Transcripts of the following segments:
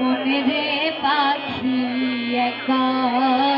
মনে রে পাখি একবার।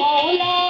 মৌলা